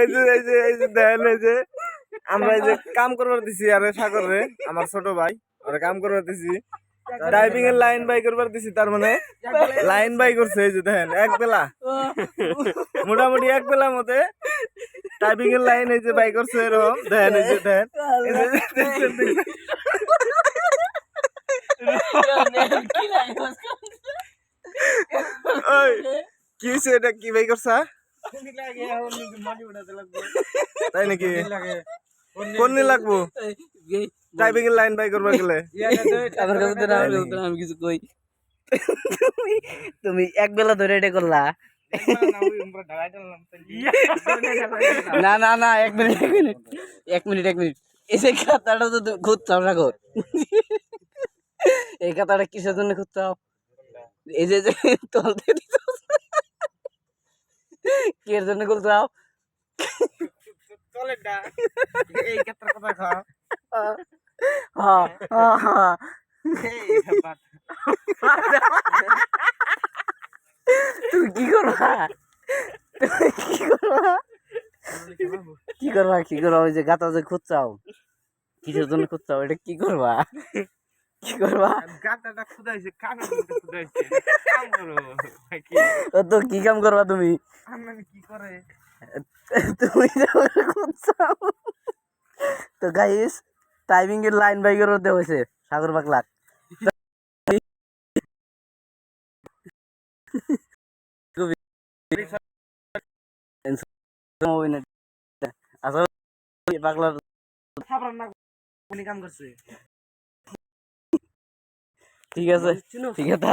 এই যে এই যে এই যে দেখেন এই যে আমরা এই যে কাম করবার দিছি আরে সাগরে আমার ছোট ভাই ওরা কাম করবার দিছি। ড্রাইভিং এর লাইন বাই করবার দিছি তার মানে লাইন বাই করছে এই যে দেখেন এক বেলা। মোটামুটি এক বেলার মধ্যে টাইপিং এর লাইন এই যে বাই করছে এরকম দেখেন এই যে দেখেন। কি হয়েছে এটা কি বাই করছা তাই নাকি কোন নি লাগবো টাইপিং এর লাইন বাই করবা গেলে আমার কাছে না, না, আমি কিছু কই তুমি এক বেলা ধরে এটা করলা না না না এক মিনিট এক মিনিট এক মিনিট এক মিনিট এই যে খাতাটা তো তুমি খুঁজছাও সাগর এই খাতাটা কিসের জন্য খুঁজছাও এই যে তলতে দিছস। কিসের জন্য খুঁজছাও এই ক্ষেত্রে কথা খাও হ্যাঁ হ্যাঁ তুমি কি করবা? তুমি কি করবা? কি করবা কি করবা? ওই যে গাতা যে খুঁজছাও কিসের জন্য খুঁজছাও এটা কি করবা? কি করবা? গাটাটা খুদাইছে কানে খুদাইছে কাম করো তো কি কাম করবা তুমি? আমি কি করে? তুমি খুঁজছাও তো গাইস টাইমিং এর লাইন বাই করে দেওয়া হয়েছে সাগর পাগলাক আসলে পাগলার কাম করছে। ঠিক আছে। ঠিক আছে